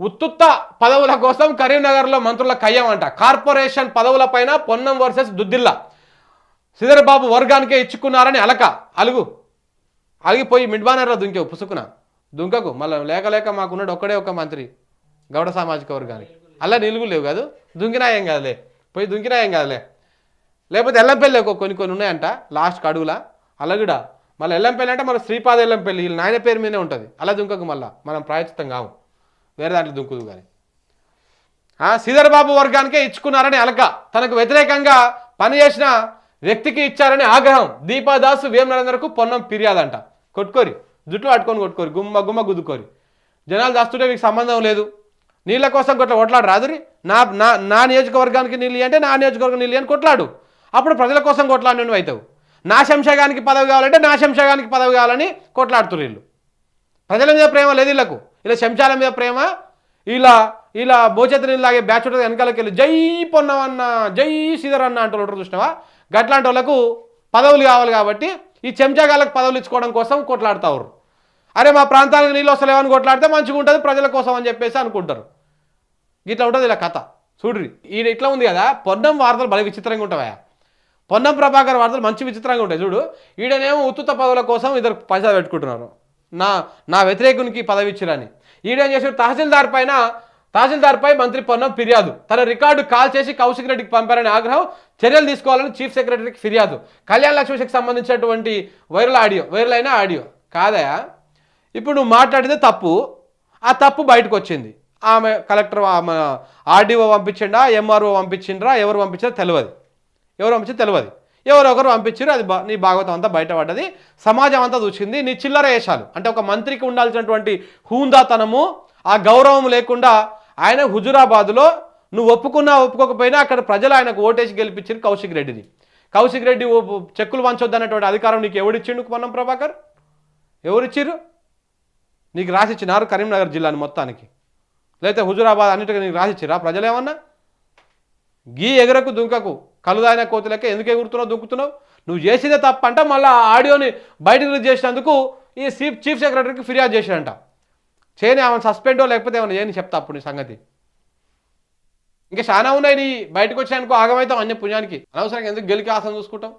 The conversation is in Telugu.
ఉత్తుత్త పదవుల కోసం కరీంనగర్లో మంత్రుల కయ్యం అంట. కార్పొరేషన్ పదవులపైన పొన్నం వర్సెస్ దుద్దిల్లా. సిదర్బాబు వర్గానికే ఇచ్చుకున్నారని అలక. అలుగు. అలిగిపోయి మిడ్బానర్లో దుంకేవు పుసుకున దుంకకు. మళ్ళీ లేక లేక మాకున్నాడు ఒక్కడే ఒక మంత్రి. గౌడ సామాజిక వర్గానికి. అలా నిలుగు లేవు కాదు. దుంకినా ఏం కాదులే. పోయి దుంకినా ఏం కాదులే. లేకపోతే ఎల్లంపల్లి కొన్ని కొన్ని ఉన్నాయంట. లాస్ట్ అడుగులా. అలా కూడా మళ్ళీ ఎల్లంపల్లి అంటే మన శ్రీపాద ఎల్లంపల్లి. వీళ్ళ నాయన పేరు మీదనే ఉంటుంది. అలా దుంకకు మళ్ళీ. మనం ప్రాయచితం కావు వేరే దాంట్లో దుంకుదు కానీ. ఆ, శ్రీధర్ బాబు వర్గానికే ఇచ్చుకున్నారని అలక. తనకు వ్యతిరేకంగా పనిచేసిన వ్యక్తికి ఇచ్చారని ఆగ్రహం. దీపాదాసు వేం నరేందర్కు పొన్నం ఫిర్యాదంట. కొట్టుకోరి. జుట్టు పట్టుకొని కొట్టుకోరి. గుమ్మ గుమ్మ గుద్దుకోరి. జనాలు దాస్తుంటే మీకు సంబంధం లేదు. నీళ్ళ కోసం కొట్ల కొట్లాడు రాదురి. నా నా నా నియోజకవర్గానికి నీళ్ళు అంటే నా నియోజకవర్గం నీళ్ళు అని కొట్లాడు. అప్పుడు ప్రజల కోసం కొట్లాడి నువ్వు అవుతావు నా శంషగానికి పదవి కావాలంటే నా శంషగానికి పదవి కావాలని కొట్లాడుతున్నారు వీళ్ళు. ప్రజల మీద ప్రేమ లేదు వీళ్ళకు. ఇలా శంశాల మీద ప్రేమ ఇలా ఇలా భోచేతని లాగే బ్యాచ్ ఉంటుంది వెనకాలకి వెళ్ళి. జై పొన్నవన్న జై సీధర్ అన్న అంటూ ఉంటారు చూసినావా? గట్లాంటి వాళ్ళకు పదవులు కావాలి కాబట్టి ఈ చెంచాగాళ్ళకి పదవులు ఇచ్చుకోవడం కోసం కొట్లాడతారు అరే మా ప్రాంతానికి నీళ్ళు వస్తలేవని కొట్లాడితే మంచిగా ఉంటుంది ప్రజల కోసం అని చెప్పేసి అనుకుంటారు. ఇట్లా ఉంటుంది ఇలా కథ. చూడ్రి. ఈయన ఇట్లా ఉంది కదా పొన్నం వార్తలు భలే విచిత్రంగా ఉంటాయా పొన్నం ప్రభాకర్ వార్తలు మంచి విచిత్రంగా ఉంటాయి చూడు. ఈడనేమో ఉత్తుత పదవుల కోసం ఇద్దరు పైసా పెట్టుకుంటున్నారు. నా నా వ్యతిరేకునికి పదవి ఇచ్చిరని ఈడేం చేశాడు? తహసీల్దార్ పైన తహసీల్దార్పై మంత్రి పొన్నం ఫిర్యాదు. తన రికార్డు కాల్ చేసి కౌశిక్ రెడ్డికి పంపారని ఆగ్రహం. చర్యలు తీసుకోవాలని చీఫ్ సెక్రటరీకి ఫిర్యాదు. కళ్యాణ్ లక్ష్మికి సంబంధించినటువంటి వైరల్ ఆడియో వైరల్ అయిన ఆడియో. కాదయా ఇప్పుడు నువ్వు మాట్లాడితే తప్పు. ఆ తప్పు బయటకు వచ్చింది ఆమె కలెక్టర్ ఆమె ఆర్డీఓ పంపించిండా? ఎంఆర్ఓ పంపించిండ్రా? ఎవరు పంపించారో తెలియదు ఎవరు పంపించారో తెలియదు ఎవరో ఒకరు పంపించారు అది బా నీ భాగవతం అంతా బయటపడ్డది. సమాజం అంతా చూసింది నీ చిల్లర వేషాలు. అంటే ఒక మంత్రికి ఉండాల్సినటువంటి హూందాతనము ఆ గౌరవం లేకుండా ఆయన హుజురాబాద్లో నువ్వు ఒప్పుకున్నా ఒప్పుకోకపోయినా అక్కడ ప్రజలు ఆయనకు ఓటేసి గెలిపించారు కౌశిక్ రెడ్డిని కౌశిక్ రెడ్డి ఓ- చెక్కులు వంచొద్దన్నటువంటి అధికారం నీకు ఎవడిచ్చిండు పొన్నం ప్రభాకర్? ఎవరిచ్చిర్రు? నీకు రాసిచ్చినారు కరీంనగర్ జిల్లాని మొత్తానికి. లేకపోతే హుజురాబాద్ అన్నిటికీ నీకు రాసిచ్చిరా ప్రజలు ఏమన్నా గీ ఎగరకు దుంకకు కలుదాయిన కోతులకే ఎందుకు ఎగురుతున్నావు దుంకుతున్నావు? నువ్వు చేసేదే తప్ప అంట మళ్ళీ ఆడియోని బయటకు రిలీజ్ చేసినందుకు ఈ చీఫ్ చీఫ్ సెక్రటరీకి ఫిర్యాదు చేశాడంట. చేయని ఆమె సస్పెండో లేకపోతే ఏమైనా చేయని చెప్తా అప్పుడు నీ సంగతి. ఇంకా చాలా ఉన్నాయి నీ బయటకు వచ్చానుకో ఆగమైతాం అన్ని పుణ్యానికి. అనవసరంగా ఎందుకు గెలికి ఆశం చూసుకుంటాం